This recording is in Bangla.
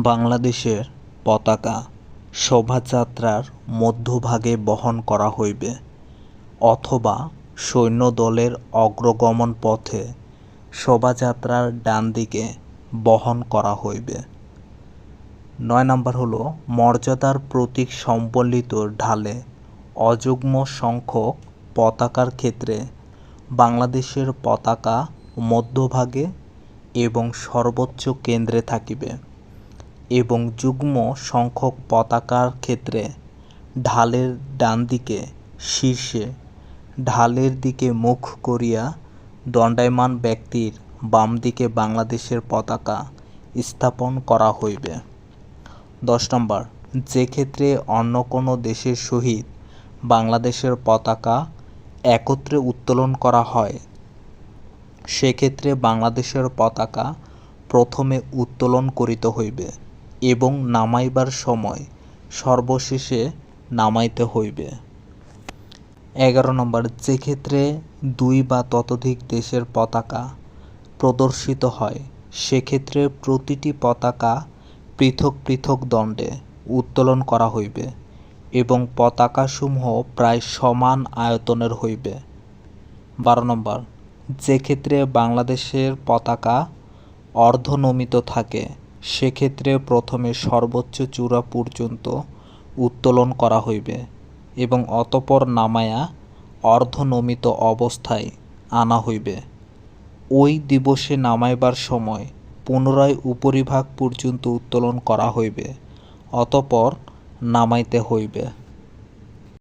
বাংলাদেশের পতাকা শোভাযাত্রার মধ্যভাগে বহন করা হইবে অথবা সৈন্যদলের অগ্রগমন পথে শোভাযাত্রার ডানদিকে বহন করা হইবে। নয় নম্বর হলো, মর্যাদার প্রতীক সম্বলিত ঢালে অযুগ্ম সংখ্যক পতাকার ক্ষেত্রে বাংলাদেশের পতাকা মধ্যভাগে এবং সর্বোচ্চ কেন্দ্রে থাকিবে। এবং যুগ্ম সংখ্যক পতাকার ক্ষেত্রে ঢালের ডানদিকে শীর্ষে ঢালের দিকে মুখ করিয়া দণ্ডায়মান ব্যক্তির বাম দিকে বাংলাদেশের পতাকা স্থাপন করা হইবে। দশ নম্বর, যে ক্ষেত্রে অন্য কোনো দেশের সহিত বাংলাদেশের পতাকা একত্রে উত্তোলন করা হয়, সেক্ষেত্রে বাংলাদেশের পতাকা প্রথমে উত্তোলন করিতে হইবে। এবং নামাইবার সময় সর্বশেষে নামাইতে হইবে। এগারো নম্বর যে ক্ষেত্রে দুই বা ততোধিক দেশের পতাকা প্রদর্শিত হয়, সেক্ষেত্রে প্রতিটি পতাকা পৃথক পৃথক দণ্ডে উত্তোলন করা হইবে এবং পতাকাসমূহ প্রায় সমান আয়তনের হইবে। বারো নম্বর যে ক্ষেত্রে বাংলাদেশের পতাকা অর্ধনমিত থাকে সেক্ষেত্রে প্রথমে সর্বোচ্চ চূড়া পর্যন্ত উত্তোলন করা হইবে এবং অতপর নামায়া অর্ধনমিত অবস্থায় আনা হইবে। ওই দিবসে নামাইবার সময় পুনরায় উপরিভাগ পর্যন্ত উত্তোলন করা হইবে, অতপর নামাইতে হইবে।